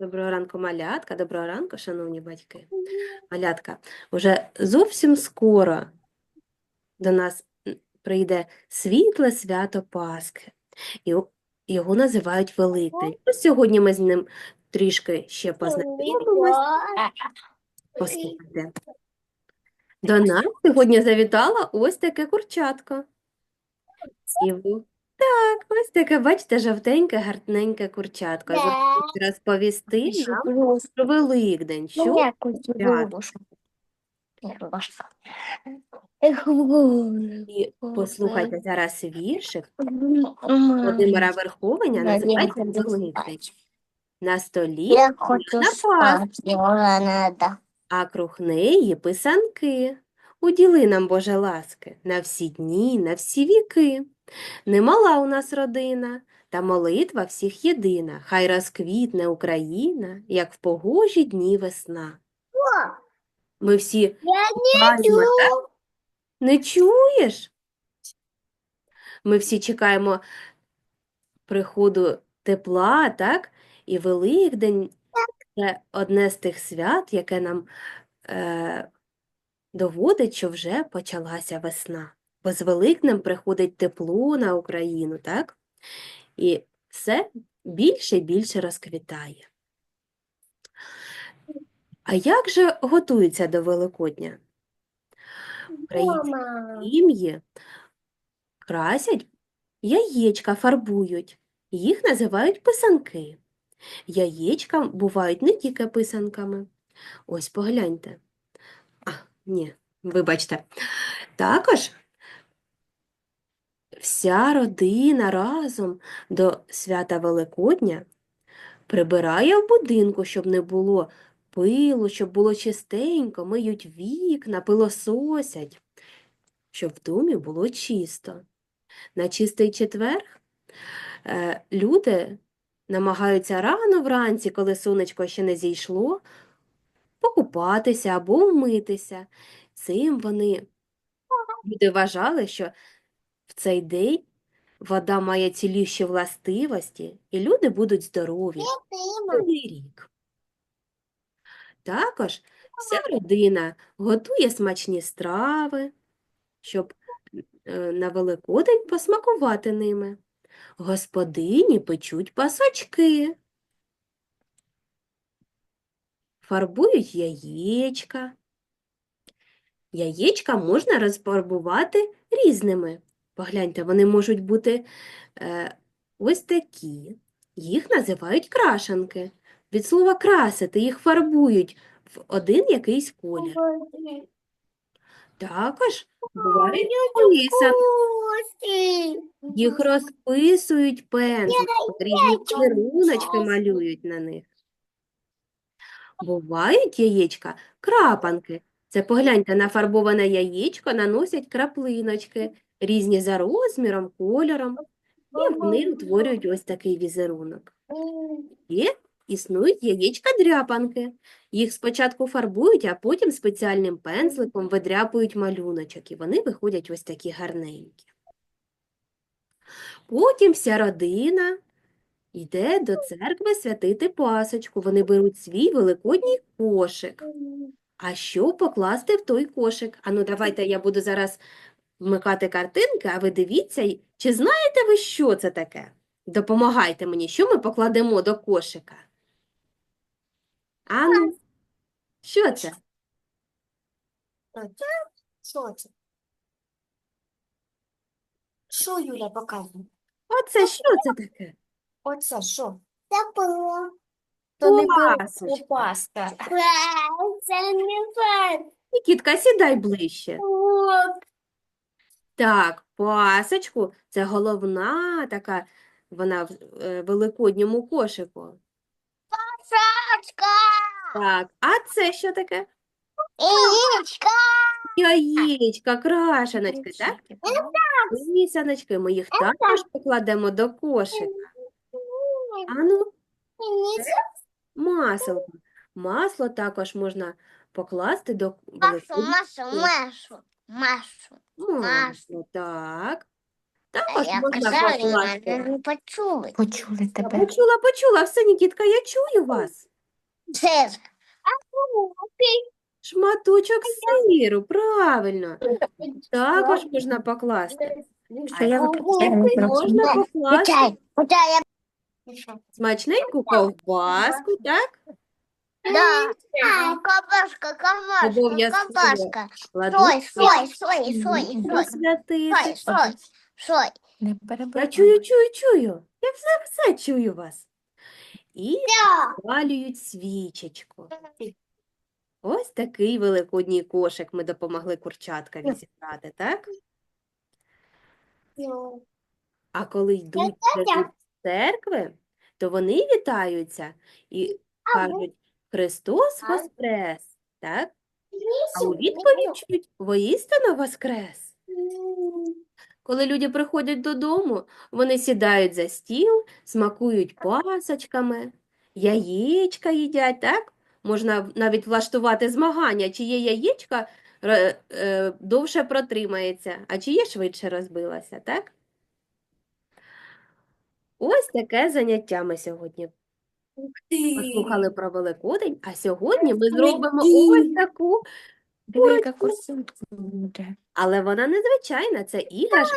Доброго ранку, малятка. Доброго ранку, шановні батьки. Малятка, уже зовсім скоро до нас прийде світле свято Пасхи. І його називають Великдень. Сьогодні ми з ним трішки ще познайомимось. Послухайте. До нас сьогодні завітала ось таке курчатко. І ви- Так, ось таке, бачите, жовтеньке, гарненьке курчатко. Захоче розповісти нам про Великдень. Що свято? І послухайте зараз віршик Володимира Верховеня, називається Великдень. На столі Я хочу спати, надо. а круг неї писанки. Уділи нам, Боже ласки, на всі дні, на всі віки. Немала у нас родина, та молитва всіх єдина. Хай розквітне Україна, як в погожі дні весна. Ми всі Я чекаємо, так? Не чуєш? Ми всі чекаємо приходу тепла, так? І Великдень це одне з тих свят, яке нам е, доводить, що вже почалася весна. Бо з Великднем приходить тепло на Україну, так? І все більше і більше розквітає. А як же готуються до Великодня? Українські сім'ї красять яєчка, фарбують. Їх називають писанки. Яєчка бувають не тільки писанками. Ось погляньте. А, ні, вибачте. Також вся родина разом до свята Великодня прибирає в будинку, щоб не було пилу, щоб було чистенько, миють вікна, пилососять, щоб в домі було чисто. На чистий четверг е, люди намагаються рано вранці, коли сонечко ще не зійшло, покупатися або вмитися. Цим вони люди вважали, що цей день вода має цілющі властивості, і люди будуть здорові цілий рік. Також вся родина готує смачні страви, щоб е, на Великодень посмакувати ними. Господині печуть пасочки, фарбують яєчка. Яєчка можна розфарбувати різними. Погляньте, вони можуть бути е, ось такі. Їх називають крашанки. Від слова красити їх фарбують в один якийсь колір. Також бувають писанки. Їх розписують пензликом, різні малюночки малюють на них. Бувають яєчка крапанки. Це погляньте, на фарбоване яєчко наносять краплиночки, різні за розміром, кольором, і вони утворюють ось такий візерунок. Є існують яєчка-дряпанки. Їх спочатку фарбують, а потім спеціальним пензликом видряпують малюночок, і вони виходять ось такі гарненькі. Потім вся родина йде до церкви святити пасочку. Вони беруть свій великодній кошик. А що покласти в той кошик? Ану, давайте я буду зараз вмикати картинки, а ви дивіться, чи знаєте ви, що це таке? Допомагайте мені, що ми покладемо до кошика? Ану, що це? Що це? Що, Юля, показує? Оце що це таке? Оце що? Це було. То не Пасочка. пиво, паста. Це не фан. Нікітка, сідай ближче. Так, пасочку – це головна така, вона в е, великодньому кошику. Так, а це що таке? Яєчка. Яєчка, крашеночки, так? Писаночки, ми їх також покладемо до кошика. Ану, масло. Масло також можна покласти до Машу, великоднього Машу, Машу, Машу. масло. Так. Також Я можна казала, мене не почули. Почули Я тебе. Почула, почула, все, Нікітка, я чую вас. Це ж. Шматочок сиру, правильно. Також можна покласти. Що я? Можна покласти Чай. Чай. смачненьку ковбаску, так? Да. Кабашка, кабашка, Обов'язково. кабашка. Сой, сой, сой, сой, сой. Сой, сой, сой. Не Я чую, чую, чую. Я все, все чую вас. І Да. запалюють свічечку. Ось такий великодній кошик ми допомогли курчаткам зібрати, так? А коли йдуть від церкви, то вони вітаються і кажуть Христос Воскрес, так? А у відповідь чують воістину Воскрес. Коли люди приходять додому, вони сідають за стіл, смакують пасочками, яєчка їдять, так? Можна навіть влаштувати змагання, чиє яєчка е, довше протримається, а чиє швидше розбилося, так? Ось таке заняття ми сьогодні послухали про Великодень, а сьогодні ми зробимо ось таку, курсинка але вона незвичайна, це іграшка,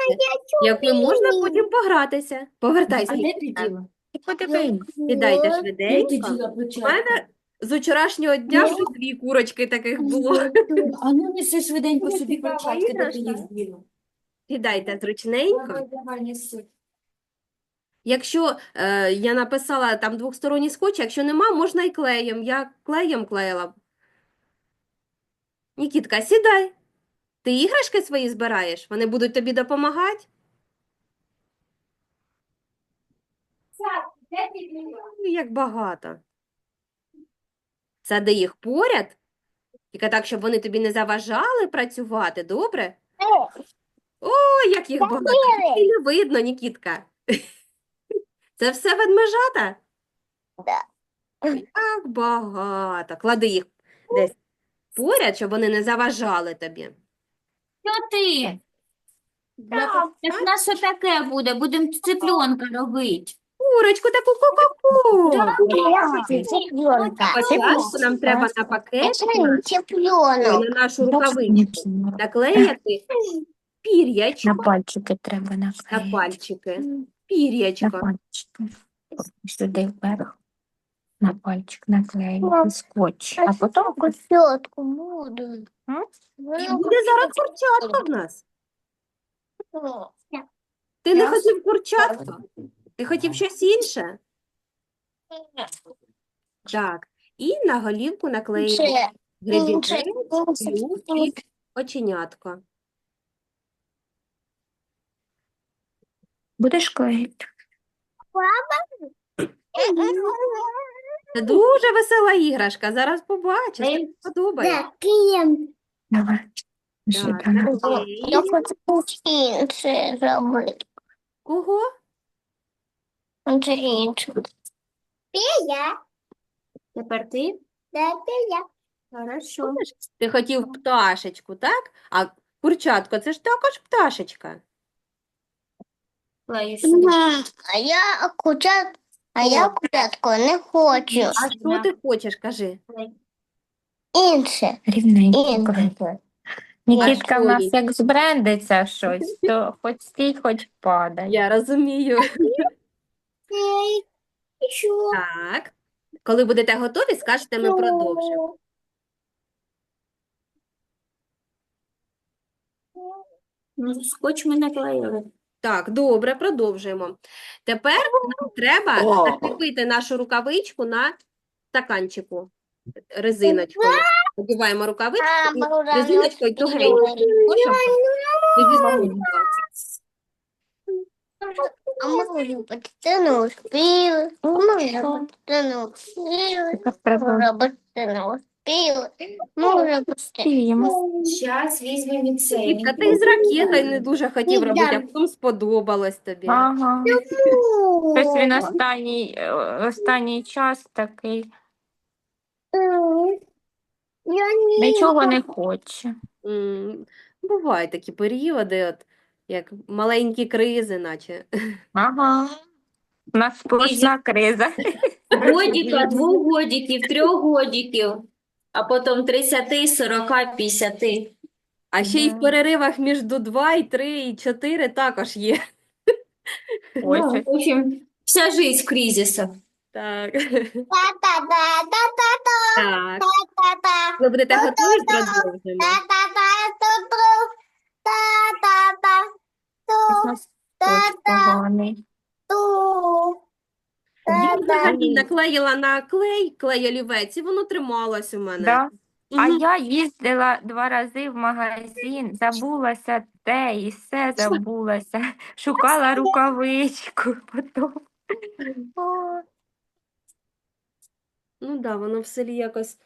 якою можна потім погратися. Повертайся. Нікіта. Ти подивись. Сідайте швиденько. У мене з вчорашнього дня вже дві курочки таких було. А ну неси швиденько собі Цікава перчатки, де ти їх збила. Сідайте зручненько. Давай, давай, неси. Якщо е, я написала там двосторонній скотч, якщо нема, можна і клеєм. Я клеєм клеїла. Нікітка, сідай. Ти іграшки свої збираєш? Вони будуть тобі допомагати? Ой, Як багато. Сади їх поряд, тільки так, щоб вони тобі не заважали працювати, добре? Ой, як їх багато. Не видно, Нікітка. Це все ведмежата? Да. Як багато. Клади їх десь поряд, щоб вони не заважали тобі. Що ти? Так в нас що таке буде? Будемо цыпленка робити. Курочку таку ку-ку-ку. Цыпленка. Спочатку нам треба на пакет, ой, Цыпленок. на нашу рукавичку наклеїти пір'ячко На пальчики треба на наклеїти. пальчики. На Сюди вверх. На пальчик наклеїти скотч. А потім Котлетку буду. І буде зараз курчатка в нас. Ти не хотів курчатка? Ти хотів щось інше? Так. І на голівку наклеїмо і оченятко. Будеш клеїти. Це дуже весела іграшка. Зараз побачиш, тобі сподобається. Таким. Давай. Так. Я хочу інше зробити. Кого? Це інше. Пія. Тепер ти? Да, пія. Хорошо. Ти хотів пташечку, так? А курчатко це ж також пташечка. Сюди. А я курчат, а я курчатку не хочу. А що ти хочеш, кажи? Інше. Рівненько. Нікітка в нас як збрендиться щось, то хоч стій, хоч падай. Я розумію. Що? Так. Коли будете готові, скажете, ми продовжимо. Ну, скотч ми наклеїли. Так, добре, продовжуємо. Тепер нам треба закріпити нашу рукавичку на стаканчику резиночкою. Надіваємо рукавичку і резиночкою тугенько. А може не успіли, а може не успіли, Тепер треба може не успіли. Зараз візьмемо цей. Дітка, ти з ракетою не дуже хотів робити, а потім сподобалось тобі. Ага. Щось він останній, е, останній час такий Я не нічого не хоче. М, Бувають такі періоди, от як маленькі кризи, наче. Ага. У нас сплошна криза. Годіка, двох годиків, трьох годиків, а потім 30, 40, 50. А ще й в переривах між 2, і 3, і 4 також є. Ой, Ну, в общем, вся жизнь в кризисах. Так. Так. Ви будете готові. Та-та-та-ту-тру, та-та-та, поганий. Я взагалі наклеїла на клей, клей олівець, і воно трималось у мене. Да? А Мгм. я їздила два рази в магазин, забулася те і все забулася. Шукала рукавичку потім. О, Ну да, воно в селі якось,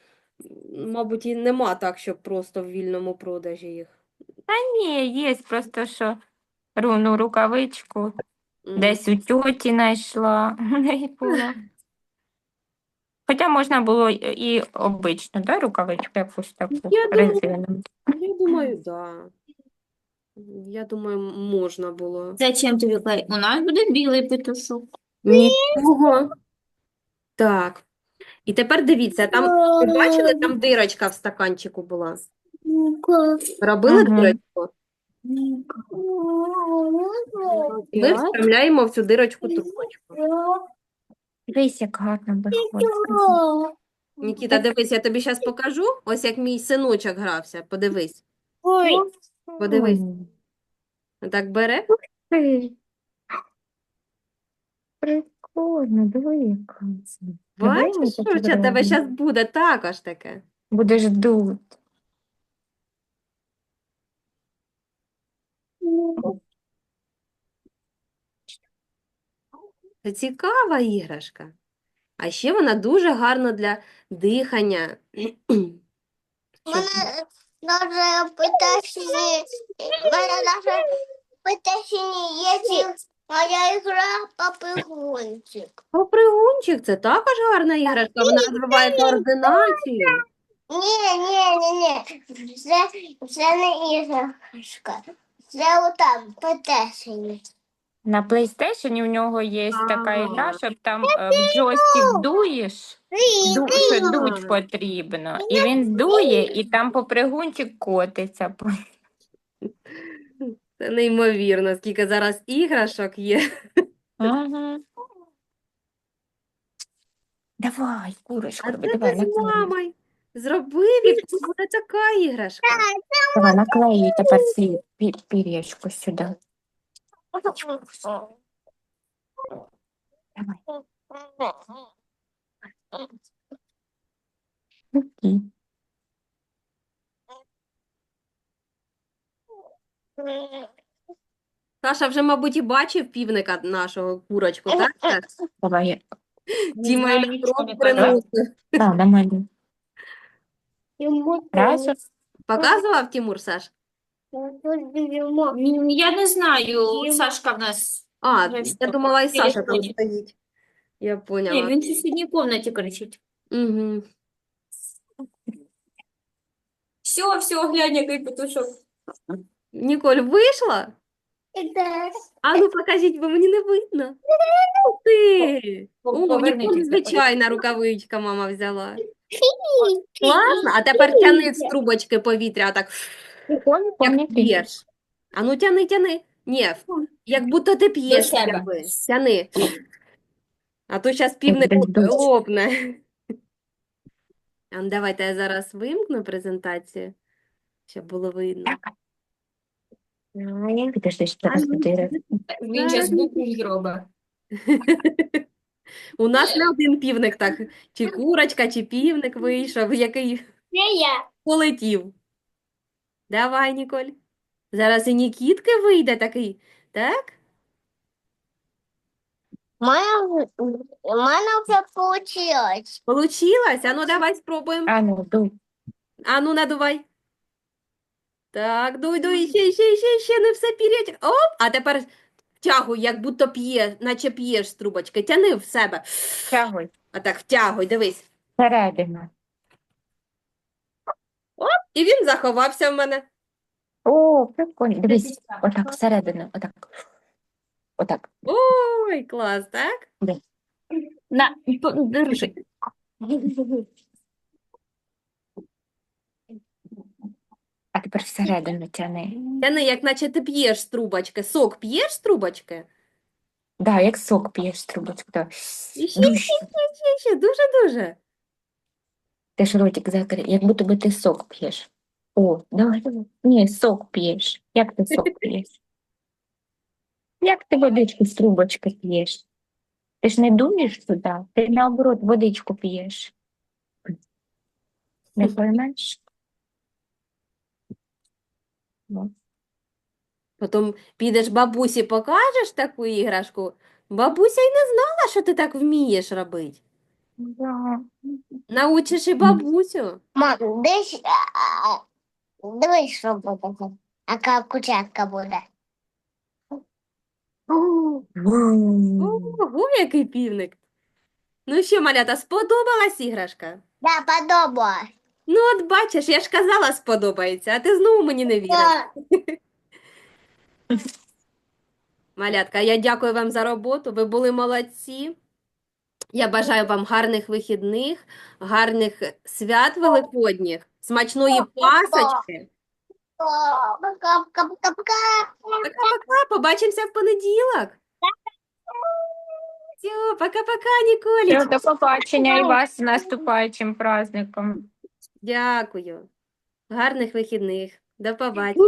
м, мабуть, і нема так, щоб просто в вільному продажі їх. Ні, є просто що руну рукавичку. Десь у тьоті знайшла. в неї була. Хоча можна було і і обичну, да, рукавичку якусь таку Я думаю, резину. Я думаю, да. Я думаю, можна було. Зачем тобі клей? У нас буде білий петушок. Нічого. Так. І тепер дивіться, там, ви бачили, там дирочка в стаканчику була? Робили Мгм. дирочку? Ми вставляємо в цю дирочку трубочку. Дивись, як гарно виходить. Нікіта, дивись, я тобі зараз покажу. Ось як мій синочок грався. Подивись. Ой, Подивись. Так бере. Прикольно, диви, яка це. Бачиш, що у тебе зараз буде також таке. Будеш дуть. Це цікава іграшка. А ще вона дуже гарна для дихання. мене даже питашні, мене даже питашні є моя ігра папигончик. Попригунчик це також гарна іграшка, вона розвиває координацію. Ні, ні, ні, ні, це, це не іграшка, це отам питашні. На PlayStation у нього є така А. ігра, щоб там е, в джойстик дуєш, ду, що дуть потрібно. І він дує, і там попригунчик котиться. Це неймовірно, скільки зараз іграшок є. Угу. Давай, курочку, А роби, це давай, ти з наклеюй. мамою зробив, і буде така іграшка. Давай, наклеюй тепер пі- пір'ячко сюди. Давай. Окей. Саша вже, мабуть, і бачив півника нашого курочку, так? Так? Давай. Діма знаю, і нічого не приносив. Намалюй. Раз, Показував Тимур, Саш? Ні, Я не знаю, Сашка в нас. А, я думала, і Саша там телефоні. стоїть. Я Ні, поняла. він в сусідній кімнаті кричить. Угу. Все, все, глянь, який петушок. Ніколь вийшла? А ну покажіть, бо мені не видно. Ух Ти! О, в Поверніть Ніколь звичайна рукавичка мама взяла. Класно, а тепер тяни з трубочки повітря, так Прикольно, як п'єш. А ну тяни, тяни. Ні, як будто ти п'єш себе. якби. Тяни. А то зараз півник лопне. А ну давайте я зараз вимкну презентацію, щоб було видно. Підожди, ще раз ну, чотири. Він зараз букву зробить. У нас не один півник так, чи курочка, чи півник вийшов, який Це я. полетів. Давай, Ніколь. Зараз і Нікітки вийде такий, так? У мене, у мене вже получилось. Получилось? А ну давай спробуємо. А ну, дуй. А ну надувай. Так, дуй, дуй, ще, ще, ще, ще не все пір'ять. Оп, а тепер втягуй, як будто п'є, наче п'єш з трубочки. Тяни в себе. Тягуй. А так втягуй, дивись. Середина. І він заховався в мене. О, прикольно. Дивись, отак всередину, отак. Отак. Ой, клас, так? На, по- держи. А тепер всередину тяни. Тяни, як наче ти п'єш з трубочки. Сок п'єш з трубочки? Да, як сок п'єш з трубочки. то І ще, душ. ще, ще, ще, дуже-дуже. Ти ж ротик закрий, як будто би ти сок п'єш. О, давай, давай. Ні, сок п'єш. Як ти сок п'єш? Як ти водичку з трубочки п'єш? Ти ж не дуєш туди, ти наоборот водичку п'єш. Не поймеш? Ну. Потім підеш бабусі, покажеш таку іграшку. Бабуся й не знала, що ти так вмієш робити. Да. Научиш і бабусю. Мам, десь, а, а, дивись, що буде. Яка кучатка буде. Ого, який півник. Ну що, малята, сподобалась іграшка? Да, подобалось. Ну, от бачиш, я ж казала, сподобається, а ти знову мені не віриш. Да. Малятка, я дякую вам за роботу. Ви були молодці. Я бажаю вам гарних вихідних, гарних свят великодніх, смачної пасочки. Пока-пока-пока. Побачимося в понеділок. Все, пока-пока, Ніколіч. До побачення і вас з наступаючим праздником. Дякую. Гарних вихідних. До побачення.